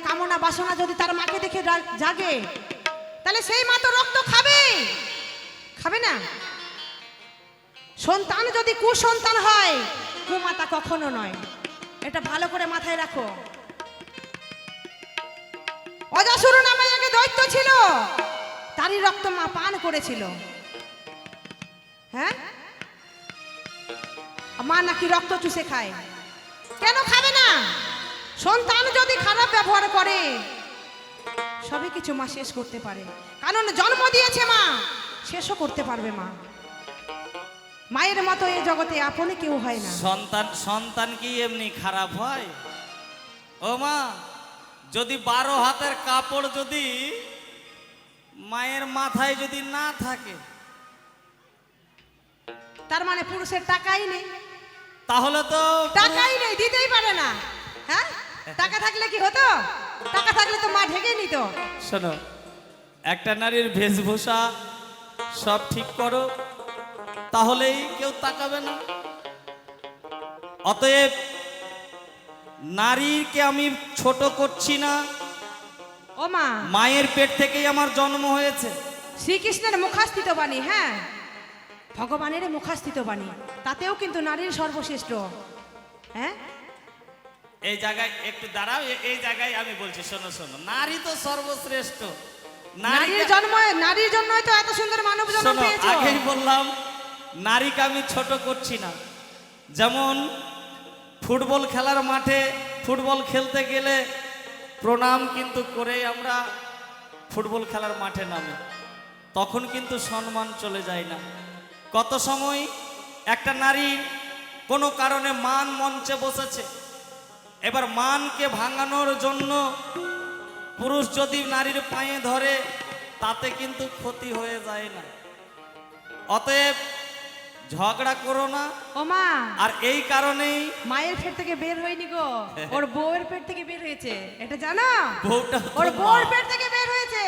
কামনা বাসনা যদি তার মাকে দেখে জাগে, তাহলে সেই মা তো রক্ত খাবে। খাবে না? সন্তান যদি কুসন্তান হয় কুমাতা কখনো নয়। এটা ভালো করে মাথায় রাখো। অজাসুর নামে আগে দৈত্য ছিল, তারই রক্ত মা পান করেছিল। হ্যাঁ? মা নাকি রক্ত চুষে খায়। কেন খাবে না? সন্তান যদি খারাপ ব্যবহার করে সবই কিছু মা শেষ করতে পারে। কারণ জন্ম দিয়েছে মা শেষও করতে পারবে মা। মায়ের মতো এই জগতে আপনি কেউ হয় না। সন্তান সন্তান কি এমনি খারাপ হয়? ও মা যদি বারো হাতের কাপড় যদি মায়ের মাথায় যদি না থাকে তার মানে পুরুষের টাকাই নেই। তাহলে তো টাকাই নেই দিতেই পারে না। হ্যাঁ? টাকা থাকলে কি হতো? টাকা থাকলে তো মা ঢেকে নিত। শোনো একটা নারীর বেশভূষা সব ঠিক করো তাহলেই কেউ তাকাবে না। অতএব নারীকে আমি ছোট করছি না। ও মা। মায়ের পেট থেকেই আমার জন্ম হয়েছে। শ্রীকৃষ্ণের মুখাস্থিত বাণী হ্যাঁ? ভগবানের মুখাস্থিত বাণী। তাতেও কিন্তু নারীর সর্বশ্রেষ্ঠ। হ্যাঁ? এই জায়গায় একটু দাঁড়াও এই জায়গায় আমি বলছি শোনো শোনো। নারী তো সর্বশ্রেষ্ঠ। নারীর নারী জন্ম নারীর জন্যই তো এত সুন্দর মানব জন্ম পেয়েছ। আগেই বললাম নারীকে আমি ছোট করছি না। যেমন ফুটবল খেলার মাঠে ফুটবল খেলতে গেলে প্রণাম কিন্তু করে আমরা ফুটবল খেলার মাঠে নামি। তখন কিন্তু সম্মান চলে যায় না। কত সময় একটা নারী কোনো কারণে মান মঞ্চে বসেছে এবার মানকে ভাঙানোর জন্য পুরুষ যদি নারীর পায়ে ধরে তাতে কিন্তু ক্ষতি হয়ে যায় না। অতএব ঝগড়া করো না। ও মা আর এই কারণেই মায়ের পেট থেকে বের হয়নি গো। ওর বউয়ের পেট থেকে বের হয়েছে। এটা জানো? বউটা ওর তো বউর পেট থেকে বের হয়েছে।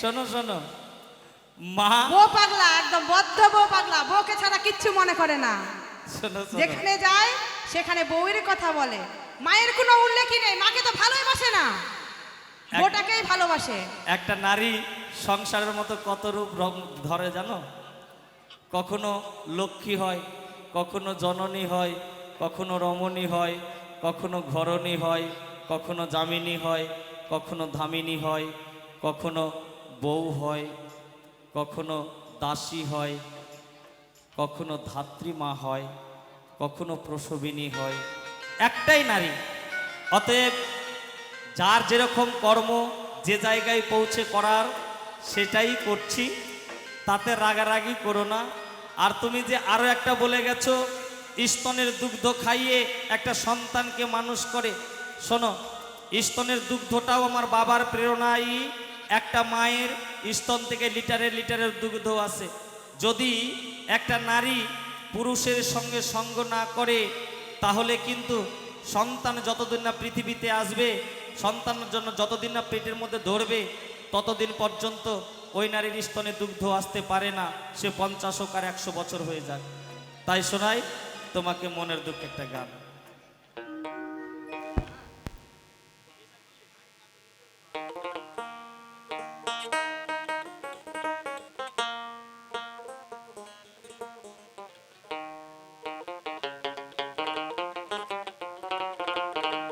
শোনো শোনো। মা বউ পাগলা একদম বদ্ধ বউ পাগলা। বউকে ছাড়া কিচ্ছু মনে করে না। যেখানে যায় সেখানে বউয়ের কথা বলে। মায়ের কোনো উল্লেখই নেই মাকে তো ভালোই বাসে না। ওটাকেই ভালোবাসে। একটা নারী সংসারের মতো কত রূপ রং ধরে জানো? কখনো লক্ষ্মী হয় কখনো জননী হয় কখনো রমণী হয় কখনো ঘরণী হয় কখনো জামিনী হয় কখনো ধামিনী হয় কখনো বউ হয় কখনো দাসী হয় কখনো ধাত্রীমা হয় কখনো প্রসবিনী হয় একটাই নারী। অতএব যার যেরকম কর্ম যে জায়গায় পৌঁছে করার, সেটাই করছি। তাতে রাগারাগি করো না। আর তুমি যে আরও একটা বলে গেছো, স্তনের দুগ্ধ খাইয়ে একটা সন্তানকে মানুষ করে। শোনো, স্তনের দুগ্ধটাও আমার বাবার প্রেরণাই। একটা মায়ের স্তন থেকে লিটারে লিটারের দুগ্ধ আসে যদি একটা নারী পুরুষের সঙ্গে সঙ্গ না করে তাহলে কিন্তু সন্তান যতদিন না পৃথিবীতে আসবে, সন্তানের জন্য যতদিন না পেটের মধ্যে ধরবে, ততদিন পর্যন্ত ওই নারীর স্তনে দুগ্ধ আসতে পারে না, সে পঞ্চাশ হোক আর একশো বছর হয়ে যাক। তাই শোনাই, তোমাকে মনের দুঃখ একটা গান।